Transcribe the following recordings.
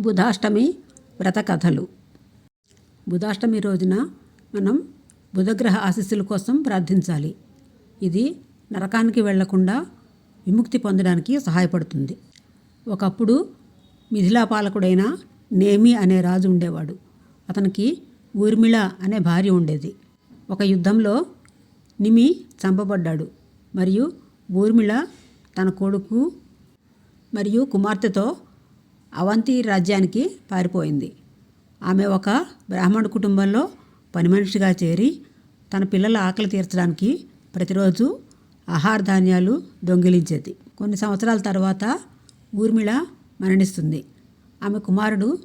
బుధాష్టమి వ్రత కథలు బుధాష్టమి రోజున మనం బుధగ్రహ ఆశీస్సుల కోసం ప్రార్థించాలి. ఇది నరకానికి వెళ్ళకుండా విముక్తి పొందడానికి సహాయపడుతుంది. ఒకప్పుడు మిథిలా పాలకుడైన నేమి అనే రాజు ఉండేవాడు. అతనికి ఊర్మిళ అనే భార్య ఉండేది. ఒక యుద్ధంలో నిమి చంపబడ్డాడు. మరియు ఊర్మిళ తన కొడుకు మరియు కుమార్తెతో అవంతి రాజ్యానికి పారిపోయింది. ఆమె ఒక బ్రాహ్మణ కుటుంబంలో పని మనిషిగా చేరి తన పిల్లల ఆకలి తీర్చడానికి ప్రతిరోజు ఆహార ధాన్యాలు దొంగిలించేది. కొన్ని సంవత్సరాల తర్వాత ఊర్మిళ మరణిస్తుంది. ఆమె కుమారుడు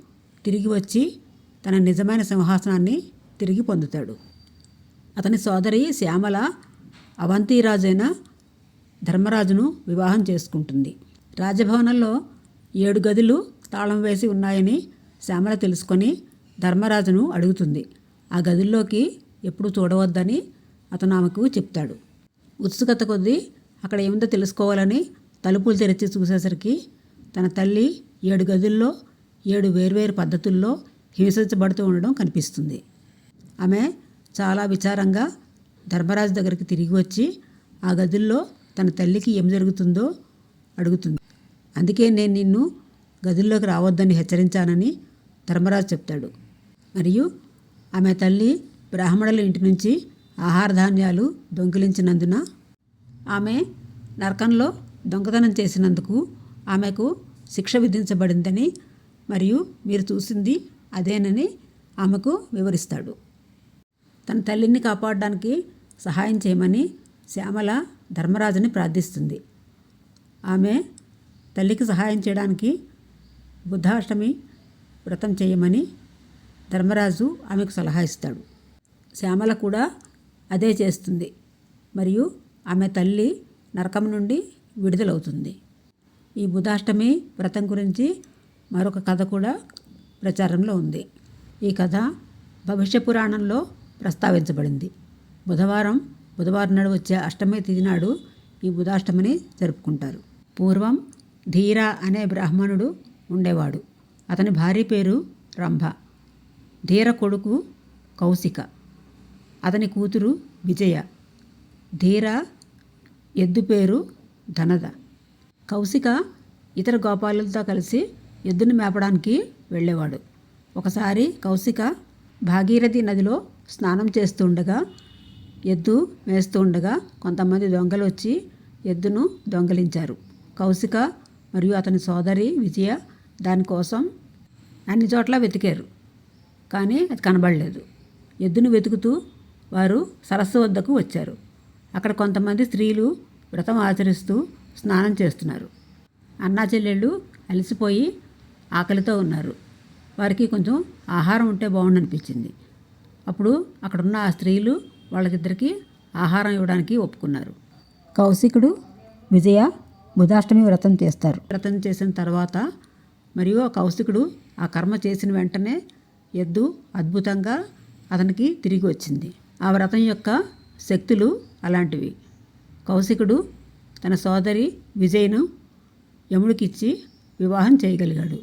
తిరిగి వచ్చి తన నిజమైన సింహాసనాన్ని తిరిగి పొందుతాడు. అతని సోదరి శ్యామల అవంతిరాజైన ధర్మరాజును వివాహం చేసుకుంటుంది. రాజభవనంలో ఏడు గదులు తాళం వేసి ఉన్నాయని శ్యామల తెలుసుకొని ధర్మరాజును అడుగుతుంది. ఆ గదుల్లోకి ఎప్పుడు చూడవద్దని అతను ఆమెకు చెప్తాడు. ఉత్సుకత కొద్దీ అక్కడ ఏముందో తెలుసుకోవాలని తలుపులు తెరిచి చూసేసరికి తన తల్లి ఏడు గదుల్లో ఏడు వేర్వేరు పద్ధతుల్లో హింసించబడుతూ ఉండడం కనిపిస్తుంది. ఆమె చాలా విచారంగా ధర్మరాజు దగ్గరికి తిరిగి వచ్చి ఆ గదుల్లో తన తల్లికి ఏం జరుగుతుందో అడుగుతుంది. అందుకే నేను నిన్ను గదుల్లోకి రావద్దని హెచ్చరించానని ధర్మరాజు చెప్తాడు. మరియు ఆమె తల్లి బ్రాహ్మణుల ఇంటి నుంచి ఆహార ధాన్యాలు దొంగిలించినందున ఆమె నరకంలో దొంగతనం చేసినందుకు ఆమెకు శిక్ష విధించబడిందని మరియు మీరు చూసింది అదేనని ఆమెకు వివరిస్తాడు. తన తల్లిని కాపాడడానికి సహాయం చేయమని శ్యామల ధర్మరాజుని ప్రార్థిస్తుంది. ఆమె తల్లికి సహాయం చేయడానికి బుద్ధాష్టమి వ్రతం చేయమని ధర్మరాజు ఆమెకు సలహా ఇస్తాడు. శ్యామల కూడా అదే చేస్తుంది. మరియు ఆమె తల్లి నరకం నుండి విడుదలవుతుంది. ఈ బుధాష్టమి వ్రతం గురించి మరొక కథ కూడా ప్రచారంలో ఉంది. ఈ కథ భవిష్య పురాణంలో ప్రస్తావించబడింది. బుధవారం బుధవారం నాడు వచ్చే అష్టమి తిథి నాడు ఈ బుధాష్టమిని జరుపుకుంటారు. పూర్వం ధీర అనే బ్రాహ్మణుడు ఉండేవాడు. అతని భార్య పేరు రంభ. ధీర కొడుకు కౌశిక. అతని కూతురు విజయ. ధీర ఎద్దు పేరు ధనద. కౌశిక ఇతర గోపాలతో కలిసి ఎద్దును మేపడానికి వెళ్ళేవాడు. ఒకసారి కౌశిక భాగీరథి నదిలో స్నానం చేస్తూ ఉండగా ఎద్దు మేస్తూ ఉండగా కొంతమంది దొంగలు వచ్చి ఎద్దును దొంగలించారు. కౌశిక మరియు అతని సోదరి విజయ దానికోసం అన్ని చోట్ల వెతికారు. కానీ అది కనబడలేదు. ఎద్దును వెతుకుతూ వారు సరస్సు వద్దకు వచ్చారు. అక్కడ కొంతమంది స్త్రీలు వ్రతం ఆచరిస్తూ స్నానం చేస్తున్నారు. అన్నా చెల్లెళ్ళు అలసిపోయి ఆకలితో ఉన్నారు. వారికి కొంచెం ఆహారం ఉంటే బాగుండనిపించింది. అప్పుడు అక్కడున్న ఆ స్త్రీలు వాళ్ళకిద్దరికి ఆహారం ఇవ్వడానికి ఒప్పుకున్నారు. కౌశికుడు విజయ బుధాష్టమి వ్రతం చేస్తారు. వ్రతం చేసిన తర్వాత మరియు ఆ కౌశికుడు ఆ కర్మ చేసిన వెంటనే ఎద్దు అద్భుతంగా అతనికి తిరిగి వచ్చింది. ఆ వ్రతం యొక్క శక్తులు అలాంటివి. కౌశికుడు తన సోదరి విజయ్ను యముడికిచ్చి వివాహం చేయగలిగాడు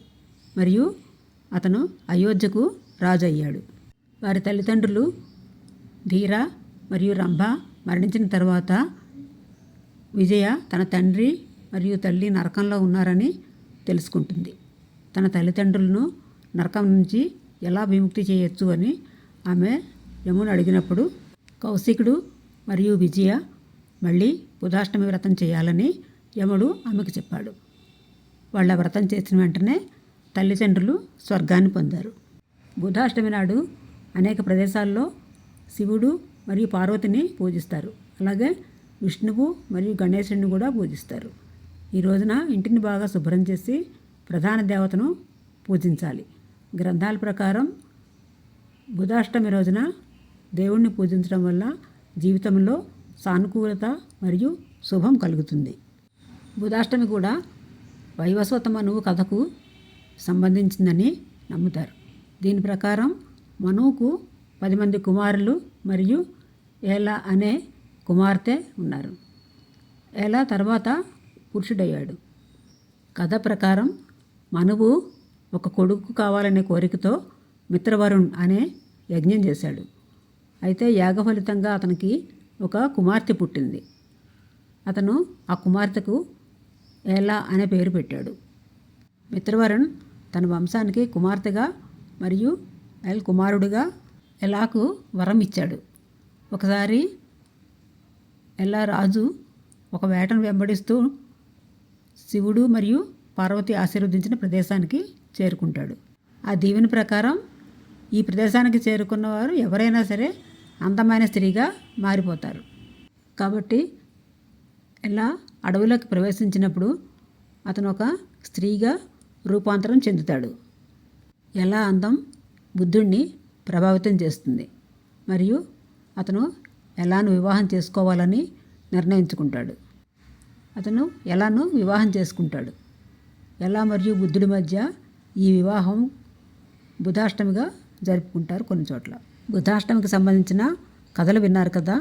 మరియు అతను అయోధ్యకు రాజు అయ్యాడు వారి తల్లిదండ్రులు ధీర మరియు రంభ మరణించిన తర్వాత విజయ తన తండ్రి మరియు తల్లి నరకంలో ఉన్నారని తెలుసుకుంటుంది. తన తల్లిదండ్రులను నరకం నుంచి ఎలా విముక్తి చేయొచ్చు అని ఆమె యమును అడిగినప్పుడు కౌశికుడు మరియు విజయ మళ్ళీ బుధాష్టమి వ్రతం చేయాలని యముడు ఆమెకు చెప్పాడు. వాళ్ళ వ్రతం చేసిన వెంటనే తల్లిదండ్రులు స్వర్గాన్ని పొందారు. బుధాష్టమి నాడు అనేక ప్రదేశాల్లో శివుడు మరియు పార్వతిని పూజిస్తారు. అలాగే విష్ణువు మరియు గణేశుడిని కూడా పూజిస్తారు. ఈ రోజున ఇంటిని బాగా శుభ్రం చేసి ప్రధాన దేవతను పూజించాలి. గ్రంథాల ప్రకారం బుధాష్టమి రోజున దేవుణ్ణి పూజించడం వల్ల జీవితంలో సానుకూలత మరియు శుభం కలుగుతుంది. బుధాష్టమి కూడా వైవస్వత మనువు కథకు సంబంధించిందని నమ్ముతారు. దీని ప్రకారం మనువుకు పది మంది కుమారులు మరియు ఏలా అనే కుమార్తె ఉన్నారు. ఏలా తర్వాత పురుషుడయ్యాడు. కథ ప్రకారం మనువు ఒక కొడుకు కావాలనే కోరికతో మిత్రవరుణ్ అనే యజ్ఞం చేశాడు. అయితే యాగ ఫలితంగా అతనికి ఒక కుమార్తె పుట్టింది. అతను ఆ కుమార్తెకు ఏలా అనే పేరు పెట్టాడు. మిత్రవరుణ్ తన వంశానికి కుమార్తెగా మరియు ఎల్ కుమారుడిగా ఎలాకు వరం ఇచ్చాడు. ఒకసారి ఎల్లా రాజు ఒక వేటను వెంబడిస్తూ శివుడు మరియు పార్వతి ఆశీర్వదించిన ప్రదేశానికి చేరుకుంటాడు. ఆ దీవెన ప్రకారం ఈ ప్రదేశానికి చేరుకున్న వారు ఎవరైనా సరే అందమైన స్త్రీగా మారిపోతారు. కాబట్టి ఇలా అడవిలోకి ప్రవేశించినప్పుడు అతను ఒక స్త్రీగా రూపాంతరం చెందుతాడు. ఎలా అందం బుద్ధుణ్ణి ప్రభావితం చేస్తుంది మరియు అతను ఎలాను వివాహం చేసుకోవాలని నిర్ణయించుకుంటాడు. అతను ఎలాను వివాహం చేసుకుంటాడు. ఎలా మరియు బుద్ధుడి మధ్య ఈ వివాహం బుధాష్టమిగా జరుపుకుంటారు కొన్ని చోట్ల. బుధాష్టమికి సంబంధించిన కథలు విన్నారు కదా?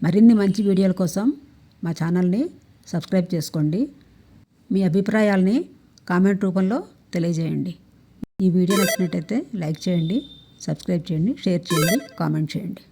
మరిన్ని మంచి వీడియోల కోసం మా ఛానల్ని సబ్స్క్రైబ్ చేసుకోండి. మీ అభిప్రాయాల్ని కామెంట్ రూపంలో తెలియజేయండి. ఈ వీడియో నచ్చినట్టయితే లైక్ చేయండి సబ్స్క్రైబ్ చేయండి షేర్ చేయండి కామెంట్ చేయండి.